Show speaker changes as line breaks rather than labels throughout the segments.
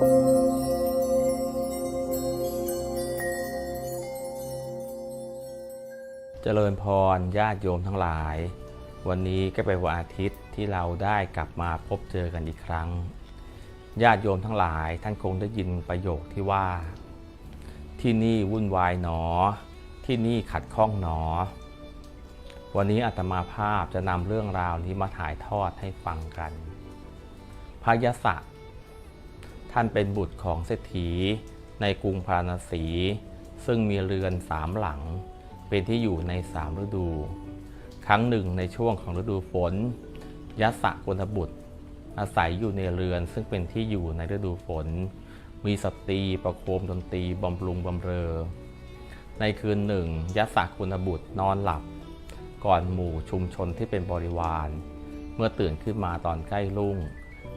จริญพรญาติโยมทั้งหลาย วันนี้ก็เป็นวันอาทิตย์ที่เราได้กลับมาพบเจอกันอีกครั้ง ญาติโยมทั้งหลายท่านคงได้ยินประโยคที่ว่า ที่นี่วุ่นวายหนอ ที่นี่ขัดข้องหนอ วันนี้อาตมาภาพจะนำเรื่องราวนี้มาถ่ายทอดให้ฟังกันพระยศะ ท่านเป็นบุตรของเศรษฐีในกรุงพาราณสี ซึ่งมีเรือนสามหลัง เป็นที่อยู่ในสามฤดู ครั้งหนึ่งในช่วงของฤดูฝนยัสะกนบุตร อาศัยอยู่ในเรือนซึ่งเป็นที่อยู่ในฤดูฝน มีสตรีประโคมดนตรีบำรุงบำเรอ ในคืนหนึ่งยัสะกุณบุตรนอนหลับ ก่อนหมู่ชุมชนที่เป็นบริวาร เมื่อตื่นขึ้นมาตอนใกล้รุ่ง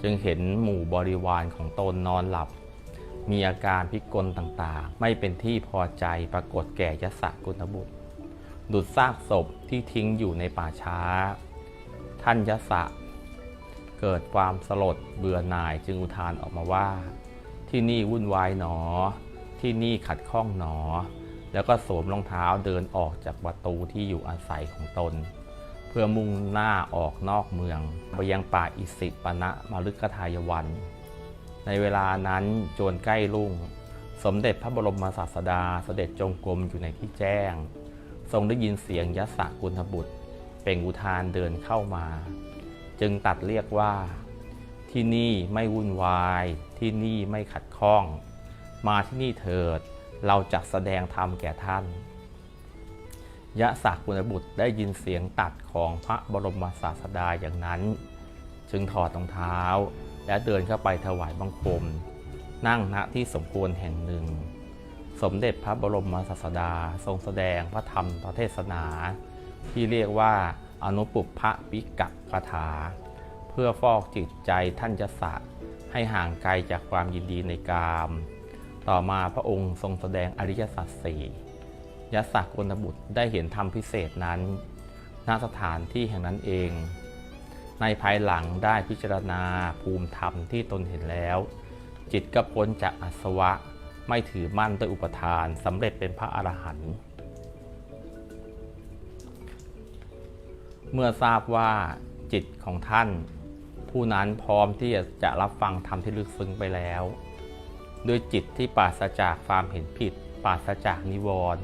จึงเห็นหมู่บริวารของตนนอนหลับ มีอาการพิกลต่างๆ ไม่เป็นที่พอใจปรากฏแก่ยศกุณบุตร ดุดซากศพที่ทิ้งอยู่ในป่าช้า ท่านยศเกิดความสลดเบื่อหน่ายจึงอุทานออกมาว่า ที่นี่วุ่นวายหนอ ที่นี่ขัดข้องหนอ แล้วก็สวมรองเท้าเดินออกจากประตูที่อยู่อาศัยของตน เพื่อมุ่งหน้าออกนอกเมืองไปยังป่าอิสิปนะมฤคทายวัน ในเวลานั้นโจรใกล้รุ่ง สมเด็จพระบรมศาสดาเสด็จจงกรมอยู่ในที่แจ้ง ทรงได้ยินเสียงยัสสะกุณบุตร เป่งอุทานเดินเข้ามา จึงตัดเรียกว่า ที่นี่ไม่วุ่นวาย ที่นี่ไม่ขัดข้อง มาที่นี่เถิดเราจะแสดงธรรมแก่ท่าน ยะศักกุณบุตรได้ยินเสียงตัดของพระบรมศาสดาอย่างนั้น จึงถอดรองเท้า และเดินเข้าไปถวายบังคม นั่งณที่สมควรแห่งหนึ่ง สมเด็จพระบรมศาสดาทรงแสดงพระธรรมพระเทศนา ที่เรียกว่าอนุปุพพะปิกะคาถา เพื่อฟอกจิตใจท่านยศะให้ห่างไกลจากความยินดีในกาม ต่อมาพระองค์ทรงแสดงอริยสัจสี่ ยศกลบุตรได้เห็นธรรมพิเศษนั้นณสถานที่แห่งนั้นเอง ในภายหลังได้พิจารณาภูมิธรรมที่ตนเห็นแล้ว จิตก็พ้นจากอาสวะไม่ถือมั่นด้วยอุปทานสำเร็จเป็นพระอรหันต์เมื่อทราบว่าจิตของท่าน ผู้นั้นพร้อมที่จะรับฟังธรรมที่ลึกซึ้งไปแล้ว ด้วยจิตที่ปราศจากความเห็นผิดปราศจากนิวรณ์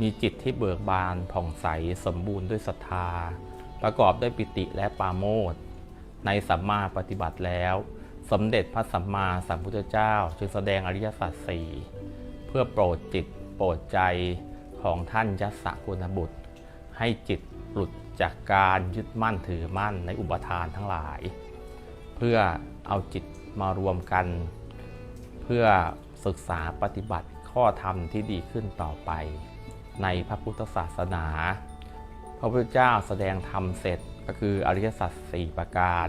มีจิตที่เบิกบานผ่องใสสมบูรณ์ด้วยศรัทธา ประกอบด้วยปิติและปาโมทย์ในสัมมาปฏิบัติแล้ว สมเด็จพระสัมมาสัมพุทธเจ้า จึงแสดงอริยสัจสี่เพื่อโปรดจิตโปรดใจของท่านยัสสกุณบุตร ให้จิตหลุดจากการยึดมั่นถือมั่นในอุปทานทั้งหลาย เพื่อเอาจิตมารวมกัน เพื่อศึกษาปฏิบัติข้อธรรมที่ดีขึ้นต่อไป ในพระพุทธศาสนา พระพุทธเจ้าแสดงธรรมเสร็จก็คืออริยสัจสี่ประการ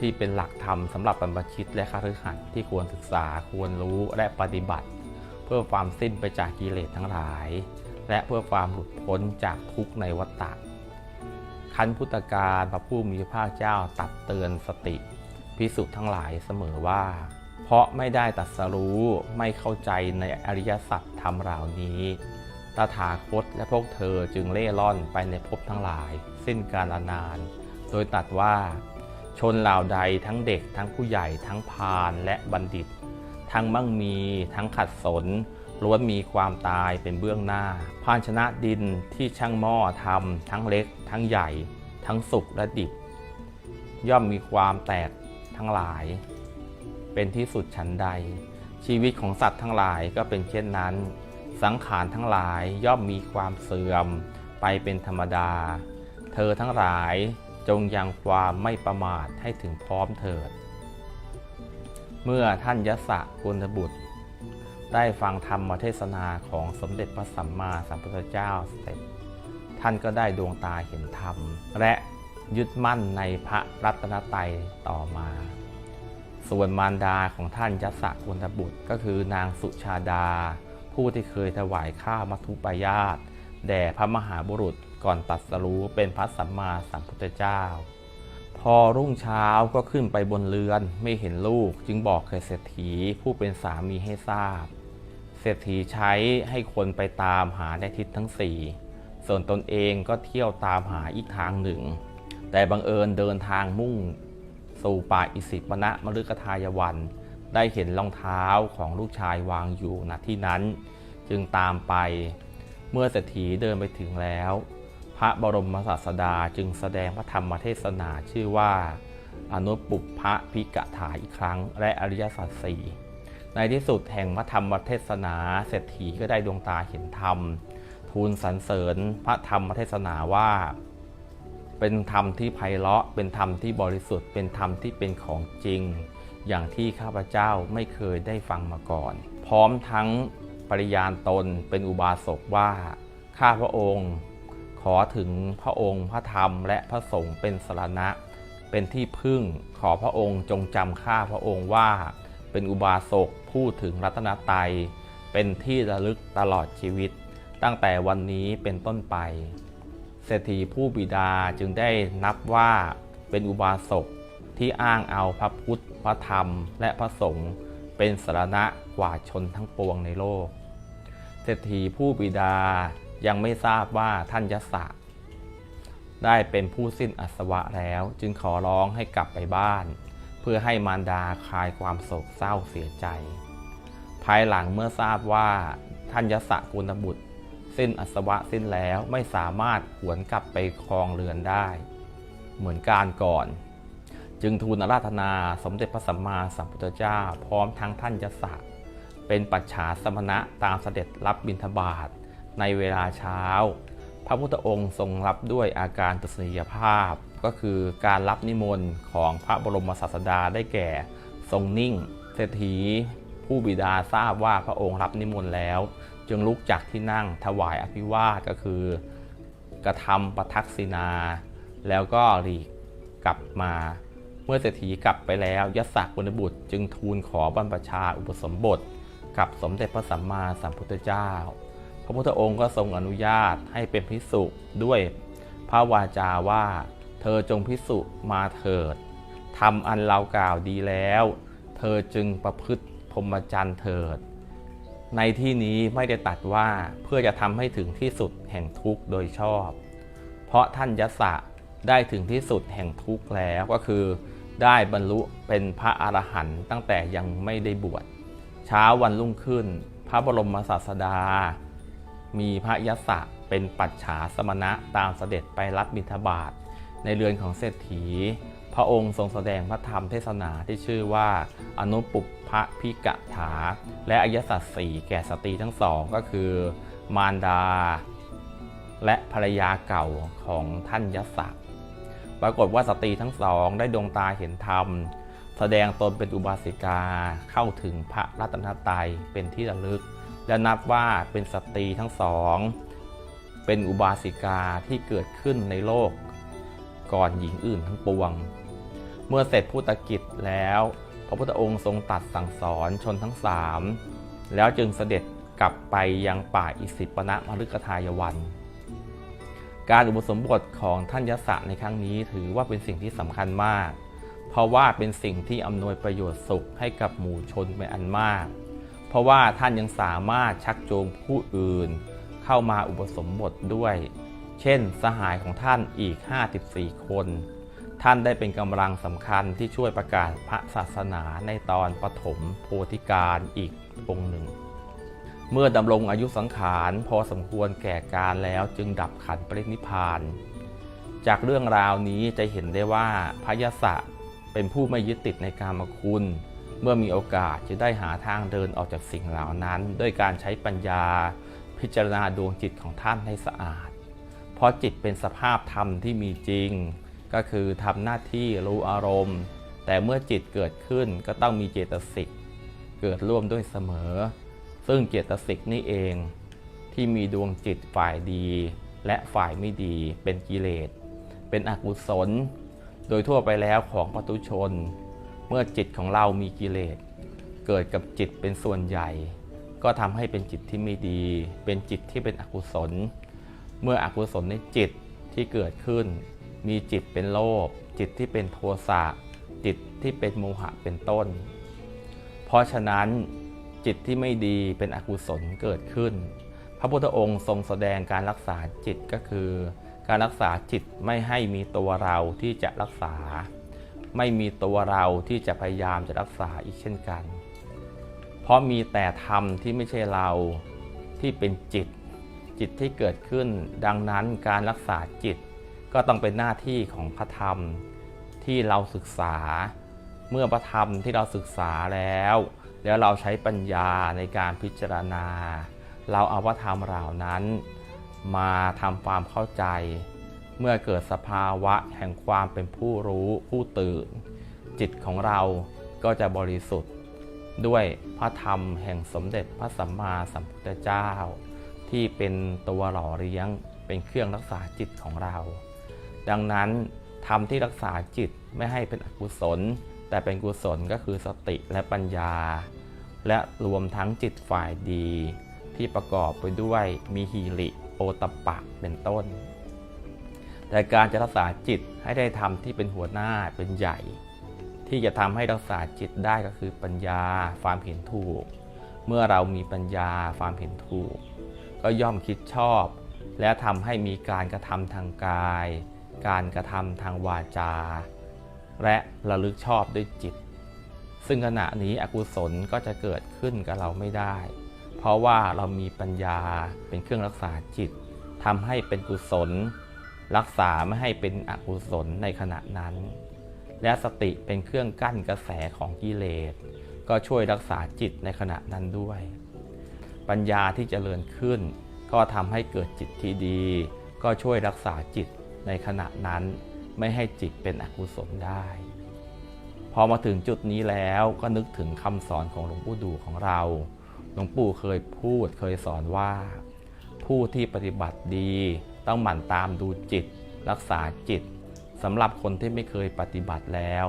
ที่เป็นหลักธรรมสำหรับบรรพชิตและคฤหัสถ์ที่ควรศึกษาควรรู้และปฏิบัติ เพื่อความสิ้นไปจากกิเลสทั้งหลาย และเพื่อความหลุดพ้นจากทุกข์ในวัฏฏะคันพุทธการพระผู้มีพระเจ้าตัดเตือนสติพิสุทั้งหลายเสมอว่า เพราะไม่ได้ตัดสรู้ไม่เข้าใจในอริยสัจธรรมเหล่านี้ ตถาคตและพวกเธอจึงเล่ร่อนไปในภพทั้งหลาย สิ้นกาลนาน โดยตัดว่า ชนเหล่าใดทั้งเด็กทั้งผู้ใหญ่ทั้งพาลและบัณฑิต ทั้งมั่งมีทั้งขัดสนล้วนมีความตายเป็นเบื้องหน้าภาชนะดินที่ช่างหม้อทำทั้งเล็ก ทั้งใหญ่ ทั้งสุกและดิบ ย่อมมีความแตกทั้งหลาย เป็นที่สุดฉันใด ชีวิตของสัตว์ทั้งหลายก็เป็นเช่นนั้น สังขารทั้งหลายย่อมมีความเสื่อมไปเป็นธรรมดา เธอทั้งหลายจงยังความไม่ประมาทให้ถึงพร้อมเถิด เมื่อท่านยศะกุลบุตร ได้ฟังธรรมเทศนาของสมเด็จพระสัมมาสัมพุทธเจ้าเสร็จ ท่านก็ได้ดวงตาเห็นธรรม และยึดมั่นในพระรัตนตรัยต่อมา ส่วนมารดาของท่านยศกุลบุตรก็คือนางสุชาดา ผู้ที่เคยถวายข้าวมัทุปายาตแด่พระมหาบุรุษก่อนตัดสรู้เป็นพระสัมมาสัมพุทธเจ้า พอรุ่งเช้าก็ขึ้นไปบนเรือนไม่เห็นลูกจึงบอกแก่เศรษฐีผู้เป็นสามีให้ทราบ เศรษฐีใช้ให้คนไปตามหาในทิศทั้งสี่ส่วนตนเองก็เที่ยวตามหาอีกทางหนึ่ง แต่บังเอิญเดินทางมุ่ง สู่ป่าอิสิปณะมฤคทายวัน ได้เห็นรองเท้าของลูกชายวางอยู่ณที่นั้น จึงตามไป เมื่อเศรษฐีเดินไปถึงแล้ว พระบรมศาสดาจึงแสดงพระธรรมเทศนาชื่อว่า อนุปุพะพิกถาอีกครั้ง และอริยสัจสี่ในที่สุดแห่งพระธรรมเทศนาเศรษฐีก็ได้ดวงตาเห็นธรรม ทูลสรรเสริญพระธรรมเทศนาว่า เป็นธรรมที่ไพเราะเป็นธรรมที่บริสุทธิ์เป็นธรรมที่เป็นของจริง อย่างที่ข้าพเจ้าไม่เคยได้ฟังมาก่อน พร้อมทั้งปริยานตนเป็นอุบาสกว่า ข้าพระองค์ขอถึงพระองค์พระธรรมและพระสงฆ์เป็นสรณะ เป็นที่พึ่งขอพระองค์จงจำข้าพระองค์ว่า เป็นอุบาสกพูดถึงรัตนตรัยเป็นที่ระลึกตลอดชีวิต ตั้งแต่วันนี้เป็นต้นไป เศรษฐีผู้บิดาจึงได้นับว่าเป็นอุบาสก ที่อ้างเอาพระพุทธ พระธรรม และพระสงฆ์เป็นสารณะกว่าชนทั้งปวงในโลก เศรษฐีผู้บิดายังไม่ทราบว่าท่านยศะได้เป็นผู้สิ้นอาสวะแล้วจึงขอร้องให้กลับไปบ้าน เพื่อให้มารดาคลายความโศกเศร้าเสียใจ ภายหลังเมื่อทราบว่าท่านยศกุณบุตร สิ้นอาสวะสิ้นแล้วไม่สามารถหวนกลับไปครองเรือนได้ เหมือนการก่อน จึงทูลอาราธนาสมเด็จพระสัมมาสัมพุทธเจ้า พร้อมทั้งท่านยศะเป็นปัจฉาสมณะตามเสด็จรับบิณฑบาตในเวลาเช้า พระพุทธองค์ทรงรับด้วยอาการตุสนียภาพ ก็คือการรับนิมนต์ของพระบรมศาสดาได้แก่ ทรงนิ่ง เศรษฐี ผู้บิดาทราบว่าพระองค์รับนิมนต์แล้ว จึงลุกจากที่นั่งถวายอภิวาทก็คือกระทำประทักษิณาแล้วก็หลีกกลับมา เมื่อเศรษฐีกลับไปแล้วยศกุณบุตรจึงทูลขอบรรพชาอุปสมบท กับสมเด็จพระสัมมาสัมพุทธเจ้า พระพุทธองค์ก็ทรงอนุญาตให้เป็นพิสุด้วยพระวาจาว่า เธอจงพิสุมาเถิดทำอันเรากล่าวดีแล้ว เธอจึงประพฤติพรหมจรรย์เถิด ในที่นี้ไม่ได้ตัดว่าเพื่อจะทำให้ถึงที่สุดแห่งทุกข์โดยชอบ เพราะท่านยศะได้ถึงที่สุดแห่งทุกข์แล้วก็คือ ได้บรรลุเป็นพระอรหันต์ตั้งแต่ยังไม่ได้บวชเช้าวันรุ่งขึ้น พระบรมศาสดา มีพระยศะเป็นปัจฉาสมณะตามเสด็จไปรับบิณฑบาตในเรือนของเศรษฐี พระองค์ทรงแสดงพระธรรมเทศนาที่ชื่อว่าอนุปุพพพิกถา และอริยสัจสี่แก่สตรีทั้งสองก็คือ มารดา และภรรยาเก่าของท่านยศะ ปรากฏว่าสตรีทั้งสองได้ดวงตาเห็นธรรม แสดงตนเป็นอุบาสิกาเข้าถึงพระรัตนตรัยเป็นที่ระลึก และนับว่าเป็นสตรีทั้งสอง เป็นอุบาสิกาที่เกิดขึ้นในโลก ก่อนหญิงอื่นทั้งปวง เมื่อเสร็จพุทธกิจแล้ว พระพุทธองค์ทรงตัดสั่งสอนชนทั้งสามแล้วจึงเสด็จกลับไปยังป่าอิสิปนะมฤคทายวัน การอุปสมบทของท่านยศในครั้งนี้ถือว่าเป็นสิ่งที่สำคัญมาก เพราะว่าเป็นสิ่งที่อำนวยประโยชน์สุขให้กับหมู่ชนเป็นอันมาก เพราะว่าท่านยังสามารถชักจูงผู้อื่น เข้ามาอุปสมบทด้วย เช่น สหายของท่านอีก 54 คน ท่านได้เป็นกำลังสำคัญที่ช่วยประกาศพระศาสนาในตอนปฐมโพธิการอีกองค์หนึ่ง เมื่อดำรงอายุสังขารพอสมควรแก่การแล้วจึงดับขันปรินิพพาน จากเรื่องราวนี้จะเห็นได้ว่าพระยศะเป็นผู้ไม่ยึดติดในกามคุณ เมื่อมีโอกาสจะได้หาทางเดินออกจากสิ่งเหล่านั้น ด้วยการใช้ปัญญา พิจารณาดวงจิตของท่านให้สะอาด เพราะจิตเป็นสภาพธรรมที่มีจริง ก็คือทำหน้าที่รู้อารมณ์ แต่เมื่อจิตเกิดขึ้นก็ต้องมีเจตสิกเกิดร่วมด้วยเสมอ ซึ่งเจตสิกนี่เองที่มีดวงจิตฝ่ายดี และฝ่ายไม่ดีเป็นกิเลส เป็นอกุศล โดยทั่วไปแล้วของปัตุชน เมื่อจิตของเรามีกิเลส เกิดกับจิตเป็นส่วนใหญ่ ก็ทำให้เป็นจิตที่ไม่ดี เป็นจิตที่เป็นอกุศล เมื่ออกุศลในจิตที่เกิดขึ้น มีจิตเป็นโลภจิตที่เป็นโทสะจิตที่เป็นโมหะเป็นต้น เพราะฉะนั้น จิตที่ไม่ดีเป็นอกุศลเกิดขึ้น พระพุทธองค์ทรงแสดงการรักษาจิตก็คือ การรักษาจิตไม่ให้มีตัวเราที่จะรักษา ไม่มีตัวเราที่จะพยายามจะรักษาอีกเช่นกัน เพราะมีแต่ธรรมที่ไม่ใช่เราที่เป็นจิต จิตที่เกิดขึ้น ดังนั้นการรักษาจิตก็ต้องเป็นหน้าที่ของพระธรรมที่เราศึกษา เมื่อพระธรรมที่เราศึกษาแล้ว แล้วเราใช้ปัญญาในการพิจารณา เราเอาพระธรรมเหล่านั้น มาทำความเข้าใจ เมื่อเกิดสภาวะแห่งความเป็นผู้รู้ผู้ตื่น จิตของเราก็จะบริสุทธิ์ ด้วยพระธรรมแห่งสมเด็จพระสัมมาสัมพุทธเจ้า ที่เป็นตัวหล่อเลี้ยงเป็นเครื่องรักษาจิตของเรา ดังนั้นธรรมที่รักษาจิตไม่ให้เป็นอกุศล แต่เป็นกุศลก็คือสติและปัญญา และรวมทั้งจิตฝ่ายดี ที่ประกอบไปด้วยมีฮีริโอตปะเป็นต้น แต่การจะรักษาจิตให้ได้ธรรมที่เป็นหัวหน้าเป็นใหญ่ ที่จะทำให้รักษาจิตได้ก็คือปัญญาความเห็นถูก เมื่อเรามีปัญญาความเห็นถูก ก็ย่อมคิดชอบ และทำให้มีการกระทำทางกาย การกระทำทางวาจา และระลึกชอบด้วยจิต ซึ่งขณะนี้อกุศลก็จะเกิดขึ้นกับเราไม่ได้ เพราะว่าเรามีปัญญาเป็นเครื่องรักษาจิตทำให้เป็นกุศล รักษาไม่ให้เป็นอกุศลในขณะนั้น และสติเป็นเครื่องกั้นกระแสของกิเลส ก็ช่วยรักษาจิตในขณะนั้นด้วย ปัญญาที่จเจริญขึ้น ก็ทำให้เกิดจิตที่ดี ก็ช่วยรักษาจิตในขณะนั้น ไม่ให้จิตเป็นอกุศลได้ พอมาถึงจุดนี้แล้วก็นึกถึงคำสอนของหลวงปู่ดูของเรา หลวงปู่เคยพูดเคยสอนว่า ผู้ที่ปฏิบัติดี ต้องหมั่นตามดูจิต รักษาจิตสำหรับคนที่ไม่เคยปฏิบัติแล้ว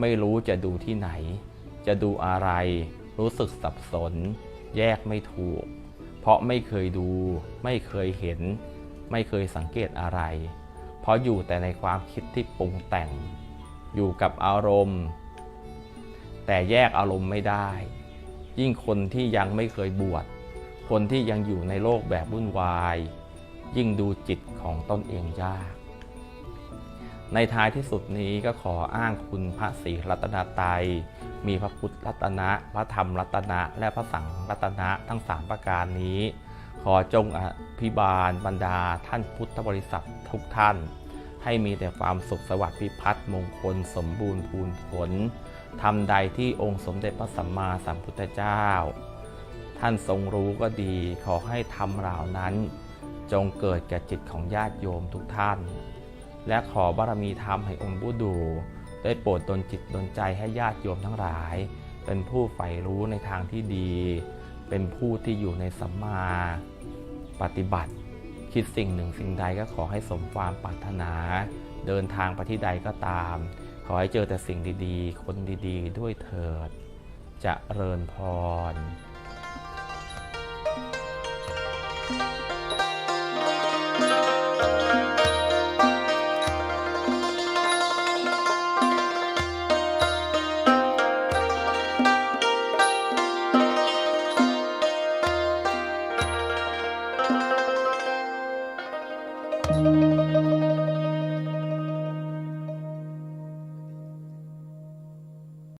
ไม่รู้จะดูที่ไหน จะดูอะไร รู้สึกสับสน แยกไม่ถูก เพราะไม่เคยดู ไม่เคยเห็น ไม่เคยสังเกตอะไร เพราะอยู่แต่ในความคิดที่ปรุงแต่ง อยู่กับอารมณ์ แต่แยกอารมณ์ไม่ได้ ยิ่งคนที่ยังไม่เคยบวชคนที่ยังอยู่ในโลกแบบวุ่นวาย ยิ่งดูจิตของตนเองยาก ในท้ายที่สุดนี้ก็ขออ้างคุณพระศรีรัตนตรัยมีพระพุทธรัตนะ พระธรรมรัตนะ และพระสังฆรัตนะทั้ง3ประการนี้ ขอจงอภิบาลบรรดาท่านพุทธบริษัททุกท่าน ให้มีแต่ความสุขสวัสดิ์พิพัฒน์มงคล สมบูรณ์พูนผลทำใดที่องค์สมเด็จพระสัมมาสัมพุทธเจ้า ท่านทรงรู้ก็ดี ขอให้ทำเหล่านั้น จงเกิดแก่จิตของญาติโยมทุกท่าน และขอบารมีธรรมให้องค์บุดู ได้โปรดดลจิตดลใจให้ญาติโยมทั้งหลาย เป็นผู้ใฝ่รู้ในทางที่ดี เป็นผู้ที่อยู่ในสัมมาปฏิบัติ คิดสิ่งหนึ่งสิ่งใดก็ขอให้สมความปรารถนา เดินทางไปที่ใดก็ตาม ขอให้เจอแต่สิ่งดีๆ คนดีๆ ด้วยเถิด จะเริญพร